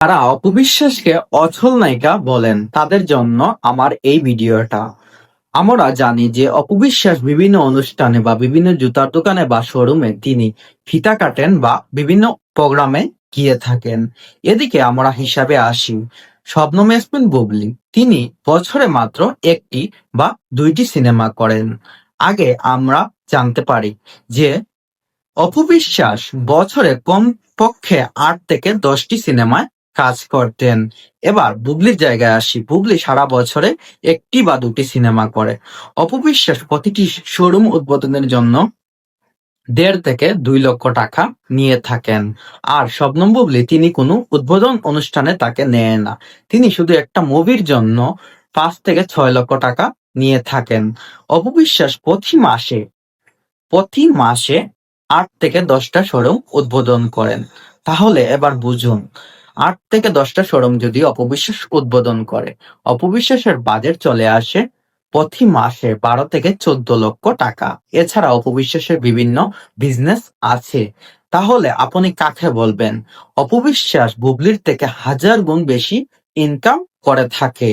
তারা অপবিশ্বাসকে অচল নায়িকা বলেন তাদের জন্য আমার এই ভিডিওটা। আমরা জানি যে অপবিশ্বাস বিভিন্ন অনুষ্ঠানে বা বিভিন্ন জুতার দোকানে বা শোরুমে তিনি ফিতা কাটেন বা বিভিন্ন প্রোগ্রামে গিয়ে থাকেন। এদিকে আমরা হিসাবে আসি। শবনম ইয়াসমিন বুবলি, তিনি বছরে মাত্র একটি বা দুইটি সিনেমা করেন। আগে আমরা জানতে পারি যে অপবিশ্বাস বছরে কমপক্ষে আট থেকে দশটি সিনেমায় কাজ করতেন। এবার বুবলির জায়গায় আসি। বুবলি সারা বছরে একটি বা দুটি সিনেমা করে। অপবিশ্বাস প্রতিটি শোরুম উদ্বোধনের জন্য দেড় থেকে দুই লক্ষ টাকা নিয়ে থাকেন। আর শবনম বুবলি, তিনি কোনো উদ্বোধন অনুষ্ঠানে তাকে নেয় না। তিনি শুধু একটা মুভির জন্য পাঁচ থেকে ছয় লক্ষ টাকা নিয়ে থাকেন। অপবিশ্বাস প্রতি মাসে প্রতি মাসে আট থেকে দশটা শোরুম উদ্বোধন করেন। তাহলে এবার বুঝুন আট থেকে দশটা শোরুম যদি অপবিশ্বাস উদ্বোধন করে, অপবিশ্বাসের বাজেট চলে আসে প্রতি মাসে বারো থেকে চোদ্দ লক্ষ টাকা। এছাড়া অপবিশ্বাসের বিভিন্ন বিজনেস আছে। তাহলে আপনি কাকে বলবেন? অপবিশ্বাস, বুবলির থেকে হাজার গুণ বেশি ইনকাম করে থাকে।